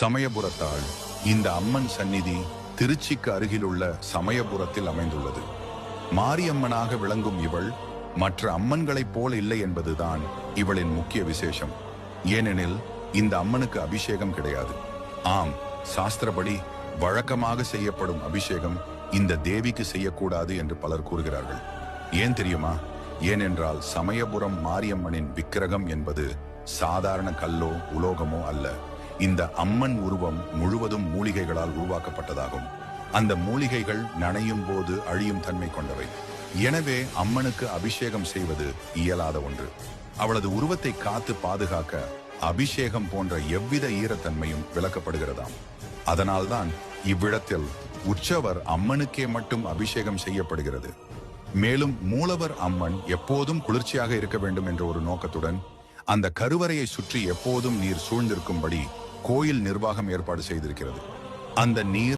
சமயபுரத்தாள் இந்த அம்மன் சந்நிதி திருச்சிக்கு அருகிலுள்ள சமயபுரத்தில் அமைந்துள்ளது. மாரியம்மனாக விளங்கும் இவள் மற்ற அம்மன்களைப் போல் இல்லை என்பதுதான் இவளின் முக்கிய விசேஷம். ஏனெனில் இந்த அம்மனுக்கு அபிஷேகம் கிடையாது. ஆம் சாஸ்திரப்படி வழக்கமாக செய்யப்படும் அபிஷேகம் இந்த தேவிக்கு செய்யக்கூடாது என்று பலர் கூறுகிறார்கள். ஏன் தெரியுமா? ஏனென்றால் சமயபுரம் மாரியம்மனின் விக்கிரகம் என்பது சாதாரண கல்லோ உலோகமோ அல்ல. இந்த அம்மன் உருவம் முழுவதும் மூலிகைகளால் உருவாக்கப்பட்டதாகும். அந்த மூலிகைகள் நனையும் போது அழியும் தன்மை கொண்டவை. எனவே அம்மனுக்கு அபிஷேகம் செய்வது இயலாத ஒன்று. அவளது உருவத்தை காத்து பாதுகாக்க அபிஷேகம் போன்ற எவ்வித ஈரத்தன்மையும் விளக்கப்படுகிறதாம். அதனால்தான் இவ்விடத்தில் உற்சவர் அம்மனுக்கே மட்டும் அபிஷேகம் செய்யப்படுகிறது. மேலும் மூலவர் அம்மன் எப்போதும் குளிர்ச்சியாக இருக்க வேண்டும் என்ற ஒரு நோக்கத்துடன் அந்த கருவறையை சுற்றி எப்போதும் நீர் சூழ்ந்திருக்கும்படி கோயில் நிர்வாகம் ஏற்பாடு செய்திருக்கிறது. அந்த நீர்